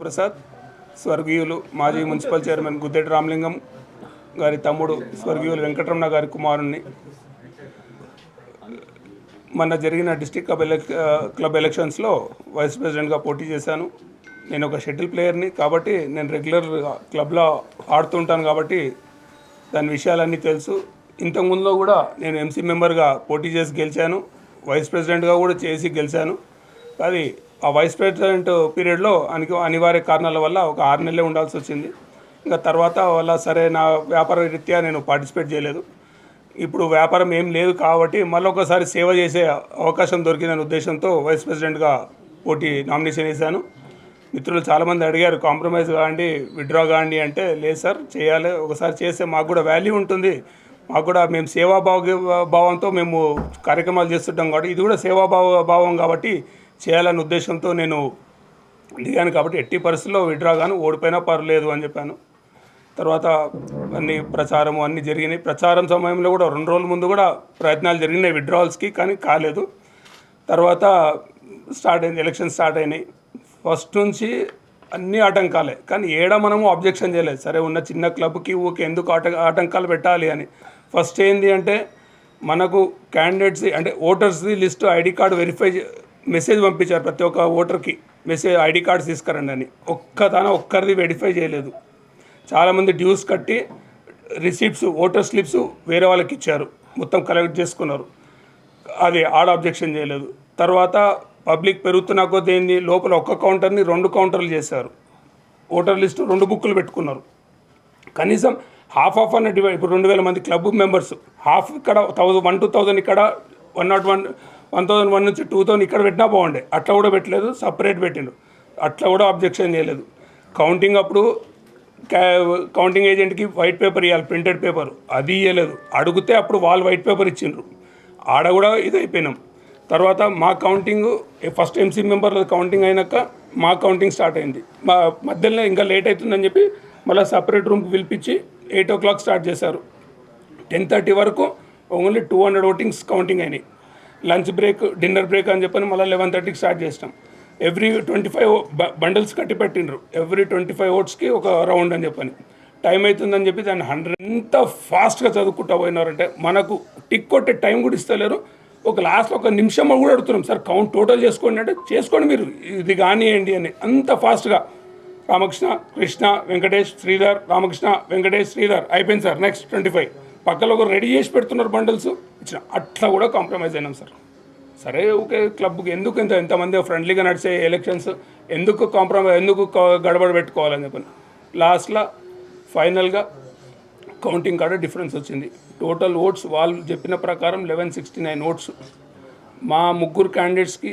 ప్రసాద్ స్వర్గీయులు మాజీ municipal chairman గుద్దెటి Ramalingam గారి తమ్ముడు స్వర్గీయులు వెంకటరమణ గారి కుమారుణ్ణి. మొన్న జరిగిన డిస్టిక్ క్లబ్ ఎలక్ క్లబ్ ఎలక్షన్స్లో వైస్ ప్రెసిడెంట్గా పోటీ చేశాను. నేను ఒక షటిల్ ప్లేయర్ని కాబట్టి నేను రెగ్యులర్ క్లబ్లో ఆడుతుంటాను కాబట్టి దాని విషయాలన్నీ తెలుసు. ఇంతకుముందులో కూడా నేను ఎంసీ మెంబర్గా పోటీ చేసి గెలిచాను. వైస్ ప్రెసిడెంట్గా కూడా చేసి గెలిచాను. అది ఆ వైస్ ప్రెసిడెంట్ పీరియడ్లో అనికి అనివార్య కారణాల వల్ల ఒక ఆరు నెలలే ఉండాల్సి వచ్చింది. ఇంకా తర్వాత వల్ల సరే నా వ్యాపార రీత్యా నేను పార్టిసిపేట్ చేయలేదు. ఇప్పుడు వ్యాపారం ఏం లేదు కాబట్టి మళ్ళొకసారి సేవ చేసే అవకాశం దొరికిందనే ఉద్దేశంతో వైస్ ప్రెసిడెంట్గా పోటీ నామినేషన్ వేశాను. మిత్రులు చాలామంది అడిగారు కాంప్రమైజ్ కాండి విత్డ్రా కాండి అంటే లేదు సార్ చేయాలి. ఒకసారి చేస్తే మాకు కూడా వాల్యూ ఉంటుంది. మాకు కూడా మేము సేవాభావ భావంతో మేము కార్యక్రమాలు చేస్తుంటాం కాబట్టి ఇది కూడా సేవాభావ భావం కాబట్టి చేయాలనే ఉద్దేశంతో నేను దిగాను కాబట్టి ఎట్టి పరిస్థితుల్లో విత్డ్రా గాను ఓడిపోయినా పర్లేదు అని చెప్పాను. తర్వాత అన్ని ప్రచారం అన్నీ జరిగినాయి. ప్రచారం సమయంలో కూడా రెండు రోజుల ముందు కూడా ప్రయత్నాలు జరిగినాయి విడ్రావల్స్కి కానీ కాలేదు. తర్వాత స్టార్ట్ అయింది ఎలక్షన్ స్టార్ట్ అయినాయి. ఫస్ట్ నుంచి అన్ని ఆటంకాలే కానీ ఏడ మనము అబ్జెక్షన్ చేయలేదు. సరే ఉన్న చిన్న క్లబ్కి ఊకే ఎందుకు ఆట ఆటంకాలు పెట్టాలి అని. ఫస్ట్ ఏంది అంటే మనకు క్యాండిడేట్స్ అంటే ఓటర్స్ది list ID card verify message పంపించారు ప్రతి ఒక్క ఓటర్కి. మెసేజ్ ఐడి కార్డ్స్ తీసుకురండి అని. ఒక్కదాన ఒక్కరిది వెరిఫై చేయలేదు. చాలామంది డ్యూస్ కట్టి రిసీప్ట్స్ ఓటర్ స్లిప్స్ వేరే వాళ్ళకి ఇచ్చారు. మొత్తం కలెక్ట్ చేసుకున్నారు. అది ఆడ అబ్జెక్షన్ చేయలేదు. తర్వాత పబ్లిక్ పెరుగుతున్న కొద్దీ ఏంది? లోపల ఒక్క కౌంటర్ని రెండు కౌంటర్లు చేశారు. ఓటర్ లిస్టు రెండు బుక్కులు పెట్టుకున్నారు. కనీసం హాఫ్ ఆఫ్ అన్న డివైడ్ ఇప్పుడు రెండు వేల మంది క్లబ్ మెంబర్స్. హాఫ్ ఇక్కడ థౌజండ్ వన్ టూ థౌజండ్ ఇక్కడ one not one one thousand one నుంచి టూ థౌజండ్ ఇక్కడ పెట్టినా బాగుండే. అట్లా కూడా పెట్టలేదు సపరేట్ పెట్టిండు. అట్లా కూడా అబ్జెక్షన్ చేయలేదు. కౌంటింగ్ అప్పుడు క్యా- కౌంటింగ్ ఏజెంట్కి వైట్ పేపర్ ఇవ్వాలి ప్రింటెడ్ పేపర్ అది ఇవ్వలేదు అడిగితే అప్పుడు వాళ్ళు వైట్ పేపర్ ఇచ్చిండ్రు. ఆడ కూడా ఇది అయిపోయినాం. తర్వాత మా counting first MC member counting అయినాక మా కౌంటింగ్ స్టార్ట్ అయింది. మా మధ్యలో ఇంకా లేట్ అవుతుందని చెప్పి మళ్ళీ సపరేట్ రూమ్కి పిలిపించి ఎయిట్ ఓ క్లాక్ స్టార్ట్ చేశారు. టెన్ థర్టీ వరకు only two hundred votings counting అయినాయి. లంచ్ బ్రేక్ డిన్నర్ బ్రేక్ అని చెప్పని మళ్ళీ లెవెన్ థర్టీకి స్టార్ట్ చేసినాం. ఎవ్రీ ట్వంటీ ఫైవ్ బండిల్స్ కట్టి పెట్టిండ్రు. ఎవ్రీ ట్వంటీ ఫైవ్ ఓట్స్కి ఒక రౌండ్ అని చెప్పని. టైం అవుతుందని చెప్పి దాన్ని హండ్రెడ్ ఎంత ఫాస్ట్గా చదువుకుంటా పోయినారంటే మనకు టిక్ కొట్టే టైం కూడా ఇస్తలేరు. ఒక లాస్ట్లో ఒక నిమిషం కూడా అడుగుతున్నాం. సార్ కౌంట్ టోటల్ చేసుకోండి అంటే చేసుకోండి మీరు. ఇది కానివ్వండి అని. అంత ఫాస్ట్గా రామకృష్ణ కృష్ణ వెంకటేష్ శ్రీధర్ రామకృష్ణ వెంకటేష్ శ్రీధర్. అయిపోయింది సార్. నెక్స్ట్ ట్వంటీ ఫైవ్ పక్కలో ఒక రెడీ చేసి పెడుతున్నారు బండల్స్. ఇచ్చిన అట్లా కూడా కాంప్రమైజ్ అయినాం సార్. సరే ఓకే క్లబ్కి ఎందుకు ఇంత ఎంతమంది ఫ్రెండ్లీగా నడిచే ఎలక్షన్స్ ఎందుకు కాంప్రమైజ్ ఎందుకు గడబడ పెట్టుకోవాలని చెప్పని. లాస్ట్లో ఫైనల్గా కౌంటింగ్ కాడ డిఫరెన్స్ వచ్చింది. టోటల్ ఓట్స్ వాళ్ళు చెప్పిన ప్రకారం లెవెన్ సిక్స్టీ నైన్ ఓట్స్ మా ముగ్గురు క్యాండిడేట్స్కి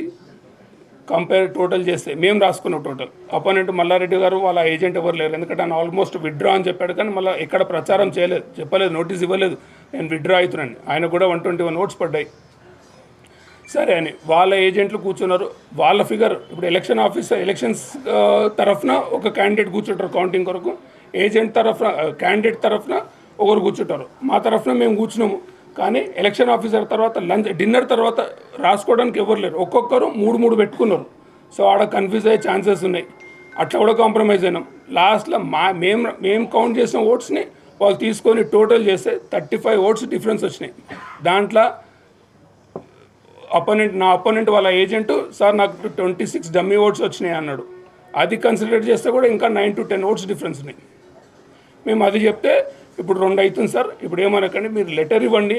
కంపేర్ టోటల్ చేస్తే మేము రాసుకున్నాం టోటల్ అపోనెంట్ మల్లారెడ్డి గారు వాళ్ళ ఏజెంట్ ఎవరు లేరు. ఎందుకంటే ఆయన ఆల్మోస్ట్ విత్డ్రా అని చెప్పాడు కానీ మళ్ళీ ఎక్కడ ప్రచారం చేయలేదు. చెప్పలేదు నోటీస్ ఇవ్వలేదు. నేను విత్డ్రా అవుతున్నాను. ఆయన కూడా వన్ ట్వంటీ వన్ ఓట్స్ పడ్డాయి. సరే అని వాళ్ళ ఏజెంట్లు కూర్చున్నారు. వాళ్ళ ఫిగర్ ఇప్పుడు ఎలక్షన్ ఆఫీసర్ ఎలక్షన్స్ తరఫున ఒక క్యాండిడేట్ కూర్చుంటారు కౌంటింగ్ కొరకు. ఏజెంట్ తరఫున క్యాండిడేట్ తరఫున ఒకరు కూర్చుంటారు. మా తరఫున మేము కూర్చున్నాము. కానీ ఎలక్షన్ ఆఫీసర్ తర్వాత లంచ్ డిన్నర్ తర్వాత రాసుకోవడానికి ఎవరు లేరు. ఒక్కొక్కరు మూడు మూడు పెట్టుకున్నారు. సో ఆడ కన్ఫ్యూజ్ అయ్యే ఛాన్సెస్ ఉన్నాయి. అట్లా కూడా కాంప్రమైజ్ అయినాం. లాస్ట్లో మా మేము మేము కౌంట్ చేసిన ఓట్స్ని వాళ్ళు తీసుకొని టోటల్ చేస్తే థర్టీ ఫైవ్ ఓట్స్ డిఫరెన్స్ వచ్చినాయి. దాంట్లో అపోనెంట్ నా అపోనెంట్ వాళ్ళ ఏజెంట్ సార్ నాకు ట్వంటీ సిక్స్ డమ్మీ ఓట్స్ వచ్చినాయి అన్నాడు. అది కన్సిడర్ చేస్తే కూడా ఇంకా nine to ten votes difference ఉన్నాయి. మేము అది చెప్తే ఇప్పుడు రెండు అవుతుంది సార్ ఇప్పుడు ఏమనకండి మీరు లెటర్ ఇవ్వండి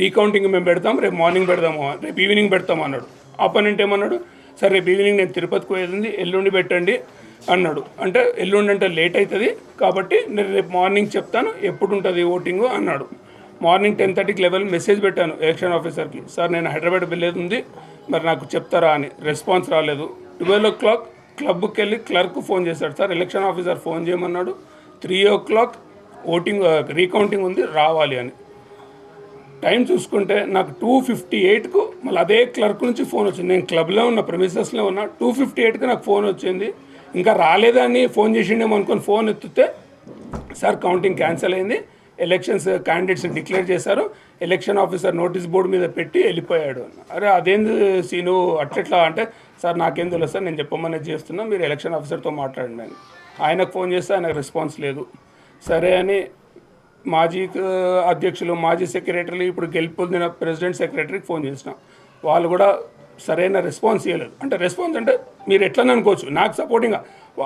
రీకౌంటింగ్ మేము పెడతాం రేపు మార్నింగ్ పెడదాము రేపు ఈవినింగ్ పెడతాం అన్నాడు. అపోనెంట్ ఏమన్నాడు సార్ రేపు ఈవినింగ్ నేను తిరుపతికి పోయేది ఎల్లుండి పెట్టండి అన్నాడు. అంటే ఎల్లుండి అంటే లేట్ అవుతుంది కాబట్టి నేను రేపు మార్నింగ్ చెప్తాను ఎప్పుడు ఉంటుంది ఓటింగ్ అన్నాడు. మార్నింగ్ టెన్ థర్టీకి లెవెల్ మెసేజ్ పెట్టాను ఎలక్షన్ ఆఫీసర్కి. సార్ నేను హైదరాబాద్ వెళ్ళేది ఉంది మరి నాకు చెప్తారా అని. రెస్పాన్స్ రాలేదు. ట్వెల్వ్ ఓ క్లాక్ క్లబ్కి వెళ్ళి క్లర్క్ ఫోన్ చేశాడు. సార్ ఎలక్షన్ ఆఫీసర్ ఫోన్ చేయమన్నాడు. Three o'clock voting recounting ఉంది రావాలి అని. టైం చూసుకుంటే నాకు టూ ఫిఫ్టీ ఎయిట్కు మళ్ళీ అదే క్లర్క్ నుంచి ఫోన్ వచ్చింది. నేను క్లబ్లో ఉన్న ప్రమిసెస్లో ఉన్నా టూ ఫిఫ్టీ ఎయిట్కి నాకు ఫోన్ వచ్చింది. ఇంకా రాలేదని ఫోన్ చేసిండేమో అనుకొని ఫోన్ ఎత్తితే సార్ కౌంటింగ్ క్యాన్సిల్ అయింది. ఎలక్షన్స్ క్యాండిడేట్స్ డిక్లేర్ చేశారు. ఎలక్షన్ ఆఫీసర్ నోటీస్ బోర్డు మీద పెట్టి వెళ్ళిపోయాడు. అరే అదేంది సీను? అట్లెట్లా? అంటే సార్ నాకేం తెలుసు సార్ నేను చెప్పమనేది చేస్తున్నా. మీరు ఎలక్షన్ ఆఫీసర్తో మాట్లాడండి అని. ఆయనకు ఫోన్ చేస్తే ఆయనకు రెస్పాన్స్ లేదు. సరే అని మాజీ అధ్యక్షులు మాజీ సెక్రటరీలు ఇప్పుడు గెలుపొందిన ప్రెసిడెంట్ సెక్రటరీకి ఫోన్ చేసినాం. వాళ్ళు కూడా సరైన రెస్పాన్స్ ఇవ్వలేదు అంటే రెస్పాన్స్ అంటే మీరు ఎట్లని అనుకోవచ్చు. నాకు సపోర్టింగ్గా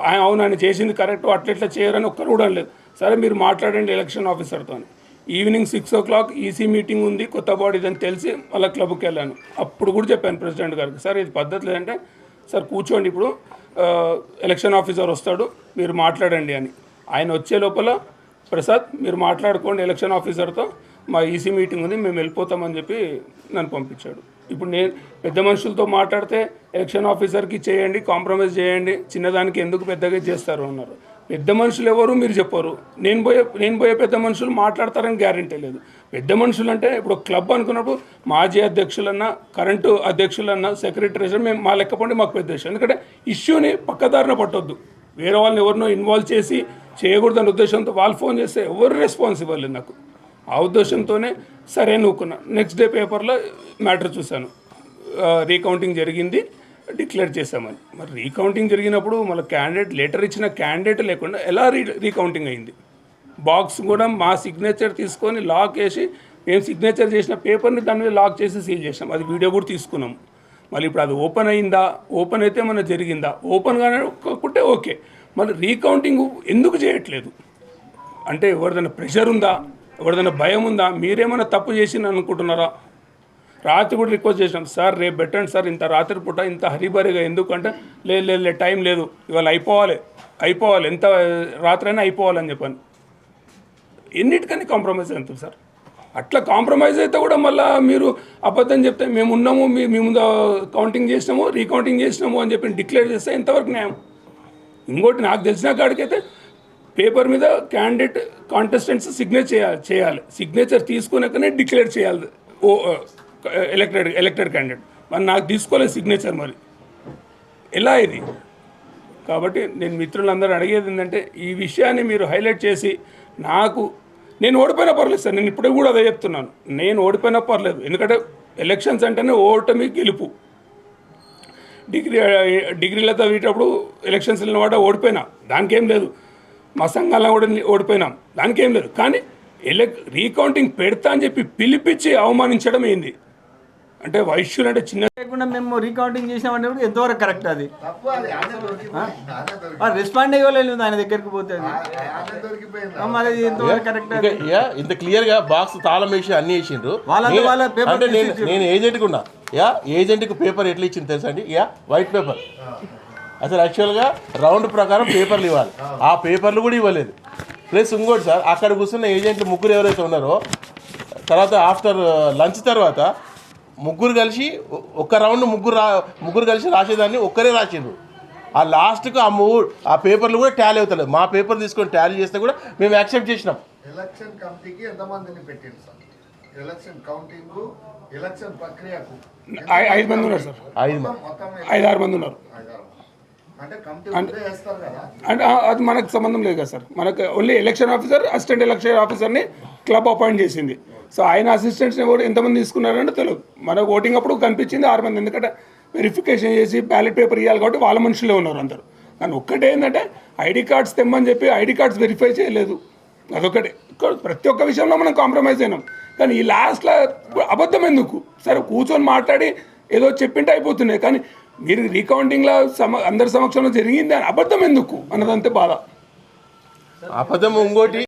ఆయన అవును ఆయన చేసింది కరెక్ట్ అట్లెట్లా చేయరని ఒక్కరు కూడా లేదు సరే మీరు మాట్లాడండి election ఆఫీసర్తో evening six o'clock EC meeting ఉంది కొత్త బాడీదని తెలిసి మళ్ళీ క్లబ్కి వెళ్ళాను. అప్పుడు కూడా చెప్పాను ప్రెసిడెంట్ గారికి సార్ ఇది పద్ధతి లేదంటే సార్ కూర్చోండి ఇప్పుడు ఎలక్షన్ ఆఫీసర్ వస్తాడు మీరు మాట్లాడండి అని. ఆయన వచ్చే లోపల ప్రసాద్ మీరు మాట్లాడుకోండి ఎలక్షన్ ఆఫీసర్తో మా ఈసీ మీటింగ్ ఉంది మేము వెళ్ళిపోతామని చెప్పి నన్ను పంపించాడు. ఇప్పుడు నేను పెద్ద మనుషులతో మాట్లాడితే ఎలక్షన్ ఆఫీసర్కి చేయండి కాంప్రమైజ్ చేయండి చిన్నదానికి ఎందుకు పెద్దగా చేస్తారు అన్నారు. పెద్ద మనుషులు ఎవరు? మీరు చెప్పరు. నేను పోయే నేను పోయే పెద్ద మనుషులు మాట్లాడతారని గ్యారంటీ లేదు. పెద్ద మనుషులు అంటే ఇప్పుడు క్లబ్ అనుకున్నప్పుడు మాజీ అధ్యక్షులన్నా కరెంటు అధ్యక్షులన్నా సెక్రటరీస్ మేము మా లెక్కపండి మాకు పెద్ద విషయం ఎందుకంటే ఇష్యూని పక్కదారిన పట్టొద్దు. వేరే వాళ్ళని ఎవరినో ఇన్వాల్వ్ చేసి చేయకూడదనే ఉద్దేశంతో వాళ్ళు ఫోన్ చేస్తే ఎవరు రెస్పాన్స్ ఇవ్వలేదు నాకు. ఆ ఉద్దేశంతోనే సరే నూకున్నా. నెక్స్ట్ డే పేపర్లో మ్యాటర్ చూశాను. రీకౌంటింగ్ జరిగింది డిక్లేర్ చేశామని. మరి రీకౌంటింగ్ జరిగినప్పుడు మళ్ళీ క్యాండిడేట్ లెటర్ ఇచ్చిన క్యాండిడేట్ లేకుండా ఎలా రీ రీకౌంటింగ్ అయింది? బాక్స్ కూడా మా సిగ్నేచర్ తీసుకొని లాక్ వేసి మేము సిగ్నేచర్ చేసిన పేపర్ని దాని మీద లాక్ చేసి సీల్ చేసాం అది వీడియో కూడా తీసుకున్నాం. మళ్ళీ ఇప్పుడు అది ఓపెన్ అయిందా? ఓపెన్ అయితే మన జరిగిందా? ఓపెన్గానే కానీ కాకుంటే ఓకే మళ్ళీ రీకౌంటింగ్ ఎందుకు చేయట్లేదు? అంటే ఎవరిదైనా ప్రెషర్ ఉందా? ఎవరిదైనా భయం ఉందా? మీరేమైనా తప్పు చేసింది అనుకుంటున్నారా రాత్రి కూడా రిక్వెస్ట్ చేసినాం సార్ రేపు పెట్టండి సార్ ఇంత రాత్రి పూట ఇంత హరిబరిగా ఎందుకంటే లేదు లేదు టైం లేదు ఇవాళ అయిపోవాలి అయిపోవాలి ఎంత రాత్రి అయినా అయిపోవాలని చెప్పాను. ఎన్నిటికని కాంప్రమైజ్ అవుతుంది సార్? అట్లా కాంప్రమైజ్ అయితే కూడా మళ్ళీ మీరు అబద్ధం చెప్తే మేము ఉన్నాము మీ మీ ముందు కౌంటింగ్ చేసినాము రీకౌంటింగ్ చేసినాము అని చెప్పి డిక్లేర్ చేస్తే ఎంతవరకు న్యాయం? ఇంకోటి నాకు తెలిసిన కాడికైతే పేపర్ మీద క్యాండిడేట్ కాంటెస్టెంట్స్ సిగ్నేచర్ చేయాలి చేయాలి. సిగ్నేచర్ తీసుకున్నాకనే డిక్లేర్ చేయాలి. ఓ ఎలక్టెడ్ ఎలక్టెడ్ క్యాండిడేట్. మరి నాకు తీసుకోలేదు సిగ్నేచర్ మరి. ఎలా ఇది? కాబట్టి నేను మిత్రులందరూ అడిగేది ఏంటంటే ఈ విషయాన్ని మీరు హైలైట్ చేసి నాకు నేను ఓడిపోయినా పర్లేదు సార్ నేను ఇప్పుడే కూడా అదే చెప్తున్నాను. నేను ఓడిపోయినా పర్లేదు. ఎందుకంటే ఎలక్షన్స్ అంటేనే ఓటమి గెలుపు. డిగ్రీ డిగ్రీలతో వీటప్పుడు ఎలక్షన్స్ వెళ్ళిన వాట ఓడిపోయినా. దానికేం లేదు. మా సంఘాలను కూడా ఓడిపోయినాం. దానికేం లేదు. కానీ ఎలక్ రీకౌంటింగ్ పెడతా అని చెప్పి పిలిపించి అవమానించడం ఏంది? అంటే వైశ్యులు అంటే చిన్న లేకుండా మేము రీకౌంటింగ్ చేసినామంటే కూడా ఎంతవరకు కరెక్ట్ అది? రెస్పాండ్ అయ్యలేదు ఆయన దగ్గరికి పోతే అది. ఎంతవరకు కరెక్ట్ ఇంత క్లియర్గా బాక్స్ తాళం వేసి అన్ని వేసిండ్రు. అంటే నేను ఏజెంట్ ఉన్నా. యా ఏజెంట్కు పేపర్ ఎట్లా ఇచ్చింది తెలుసా అండి? యా వైట్ పేపర్ అసలు యాక్చువల్గా రౌండ్ ప్రకారం పేపర్లు ఇవ్వాలి. ఆ పేపర్లు కూడా ఇవ్వలేదు. ప్లస్ ఇంకోటి సార్ అక్కడ కూర్చున్న ఏజెంట్లు ముగ్గురు ఎవరైతే ఉన్నారో తర్వాత ఆఫ్టర్ లంచ్ తర్వాత ముగ్గురు కలిసి ఒక్క రౌండ్ ముగ్గురు రా ముగ్గురు కలిసి రాసేదాన్ని ఒక్కరే రాసిండ్రు. ఆ లాస్ట్కు ఆ మూ ఆ పేపర్లు కూడా టాలీ అవుతలేదు మా పేపర్ తీసుకొని టాలీ చేస్తే కూడా మేము యాక్సెప్ట్ చేసినాం. ఎలక్షన్ కమిటీకి ఎంతమందిని పెట్టింది సార్? ఎలక్షన్ కౌంటింగ్ ఎలక్షన్ ప్రక్రియకు ఐదు మంది ఉన్నారు సార్. ఐదు మంది మొత్తం ఐదు ఆరు మంది ఉన్నారు. అంటే అది మనకు సంబంధం లేదు కదా సార్. మనకు only election officer assistant election ఆఫీసర్ని క్లబ్ అపాయింట్ చేసింది. సో ఆయన అసిస్టెంట్స్ ఎవరు ఎంతమంది తీసుకున్నారంటే తెలియదు మనకు ఓటింగ్ అప్పుడు కనిపించింది ఆరు మంది. ఎందుకంటే వెరిఫికేషన్ చేసి బ్యాలెట్ పేపర్ ఇవ్వాలి కాబట్టి వాళ్ళ మనుషులే ఉన్నారు అందరు. కానీ ఒక్కటే ఏంటంటే ఐడి కార్డ్స్ తెమ్మని చెప్పి ఐడి కార్డ్స్ వెరిఫై చేయలేదు. అదొకటి ప్రతి ఒక్క విషయంలో మనం కాంప్రమైజ్ అయినాం. కానీ ఈ లాస్ట్లో అబద్ధం ఎందుకు? సరే కూర్చొని మాట్లాడి ఏదో చెప్పింటే అయిపోతున్నాయి. కానీ మీరు రీకౌంటింగ్లో సమ అందరి సమక్షంలో జరిగింది అని అబద్ధం ఎందుకు? అన్నదంతే బాధ. అబద్ధం ఇంకోటి